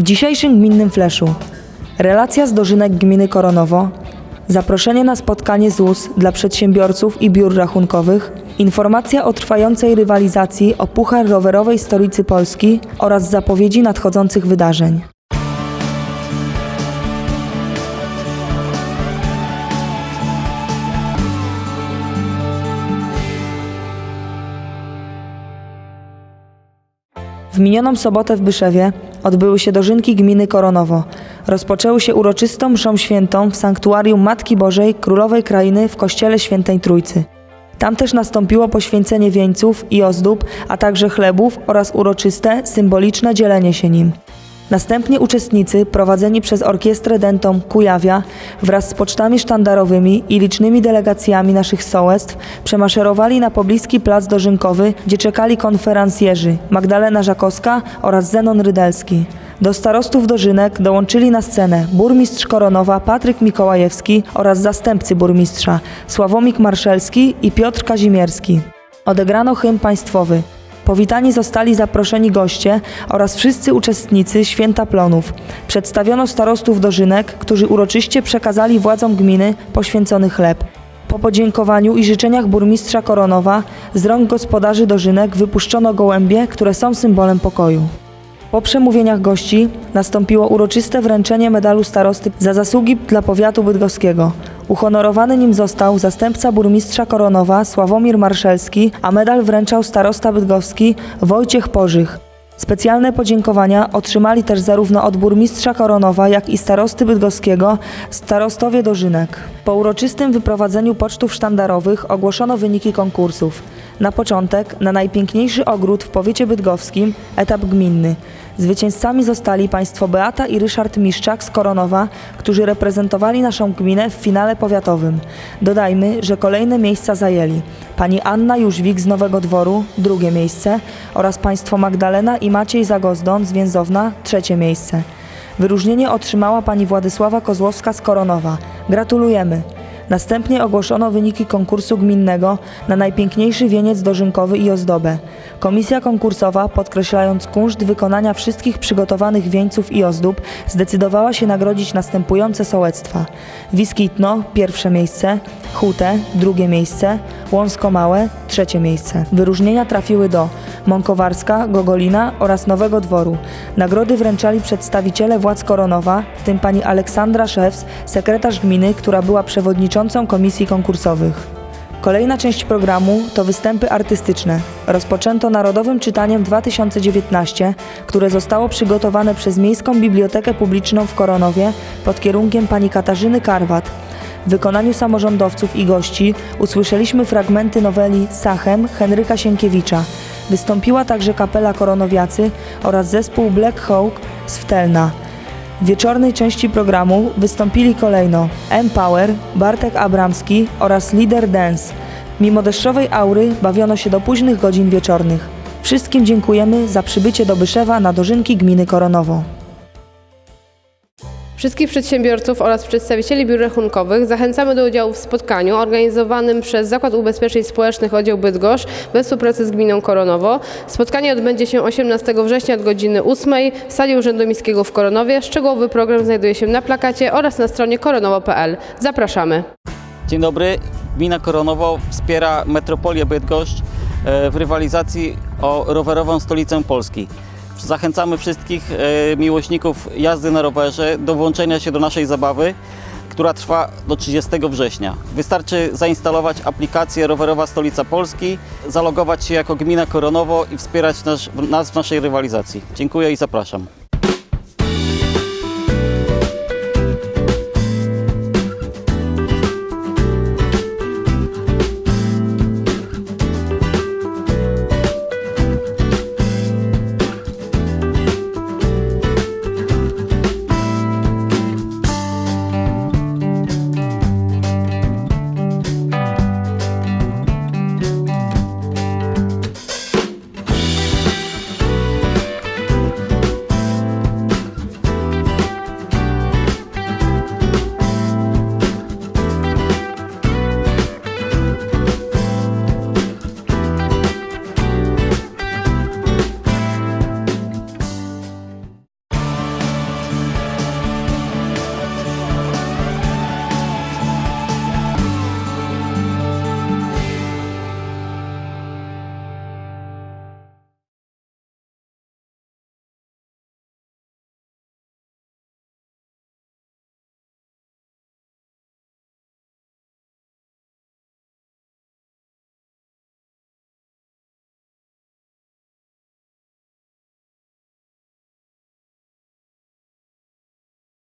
W dzisiejszym gminnym fleszu. Relacja z dożynek gminy Koronowo, zaproszenie na spotkanie ZUS dla przedsiębiorców i biur rachunkowych, informacja o trwającej rywalizacji o Puchar Rowerowej Stolicy Polski oraz zapowiedzi nadchodzących wydarzeń. W minioną sobotę w Byszewie odbyły się dożynki gminy Koronowo. Rozpoczęły się uroczystą mszą świętą w sanktuarium Matki Bożej Królowej Krainy w Kościele Świętej Trójcy. Tam też nastąpiło poświęcenie wieńców i ozdób, a także chlebów oraz uroczyste, symboliczne dzielenie się nim. Następnie uczestnicy, prowadzeni przez Orkiestrę Dentą Kujawia, wraz z pocztami sztandarowymi i licznymi delegacjami naszych sołectw, przemaszerowali na pobliski plac dożynkowy, gdzie czekali konferencjerzy Magdalena Żakowska oraz Zenon Rydelski. Do starostów dożynek dołączyli na scenę burmistrz Koronowa Patryk Mikołajewski oraz zastępcy burmistrza Sławomik Marszelski i Piotr Kazimierski. Odegrano hymn państwowy. Powitani zostali zaproszeni goście oraz wszyscy uczestnicy Święta Plonów. Przedstawiono starostów dożynek, którzy uroczyście przekazali władzom gminy poświęcony chleb. Po podziękowaniu i życzeniach burmistrza Koronowa z rąk gospodarzy dożynek wypuszczono gołębie, które są symbolem pokoju. Po przemówieniach gości nastąpiło uroczyste wręczenie medalu starosty za zasługi dla powiatu bydgoskiego. Uhonorowany nim został zastępca burmistrza Koronowa Sławomir Marszelski, a medal wręczał starosta bydgoski Wojciech Pożych. Specjalne podziękowania otrzymali też zarówno od burmistrza Koronowa, jak i starosty bydgoskiego starostowie dożynek. Po uroczystym wyprowadzeniu pocztów sztandarowych ogłoszono wyniki konkursów. Na początek, na najpiękniejszy ogród w powiecie bydgowskim, etap gminny. Zwycięzcami zostali państwo Beata i Ryszard Miszczak z Koronowa, którzy reprezentowali naszą gminę w finale powiatowym. Dodajmy, że kolejne miejsca zajęli pani Anna Jóźwik z Nowego Dworu, drugie miejsce, oraz państwo Magdalena i Maciej Zagozdon z Więzowna, trzecie miejsce. Wyróżnienie otrzymała pani Władysława Kozłowska z Koronowa. Gratulujemy! Następnie ogłoszono wyniki konkursu gminnego na najpiękniejszy wieniec dożynkowy i ozdobę. Komisja konkursowa, podkreślając kunszt wykonania wszystkich przygotowanych wieńców i ozdób, zdecydowała się nagrodzić następujące sołectwa. Wiskitno, pierwsze miejsce, Hutę, drugie miejsce, Łąsko Małe, trzecie miejsce. Wyróżnienia trafiły do Mąkowarska, Gogolina oraz Nowego Dworu. Nagrody wręczali przedstawiciele władz Koronowa, w tym pani Aleksandra Szewc, sekretarz gminy, która była przewodniczącą komisji konkursowych. Kolejna część programu to występy artystyczne. Rozpoczęto Narodowym Czytaniem 2019, które zostało przygotowane przez Miejską Bibliotekę Publiczną w Koronowie pod kierunkiem pani Katarzyny Karwat. W wykonaniu samorządowców i gości usłyszeliśmy fragmenty noweli Sachem Henryka Sienkiewicza. Wystąpiła także kapela Koronowiacy oraz zespół Black Hawk z Wtelna. W wieczornej części programu wystąpili kolejno M-Power, Bartek Abramski oraz Lider Dance. Mimo deszczowej aury bawiono się do późnych godzin wieczornych. Wszystkim dziękujemy za przybycie do Byszewa na dożynki gminy Koronowo. Wszystkich przedsiębiorców oraz przedstawicieli biur rachunkowych zachęcamy do udziału w spotkaniu organizowanym przez Zakład Ubezpieczeń Społecznych Oddział Bydgoszcz we współpracy z gminą Koronowo. Spotkanie odbędzie się 18 września od godziny 8 w sali Urzędu Miejskiego w Koronowie. Szczegółowy program znajduje się na plakacie oraz na stronie koronowo.pl. Zapraszamy. Dzień dobry. Gmina Koronowo wspiera metropolię Bydgoszcz e, w rywalizacji o rowerową stolicę Polski. Zachęcamy wszystkich e, miłośników jazdy na rowerze do włączenia się do naszej zabawy, która trwa do 30 września. Wystarczy zainstalować aplikację Rowerowa Stolica Polski, zalogować się jako gmina Koronowo i wspierać nas, nas w naszej rywalizacji. Dziękuję i zapraszam.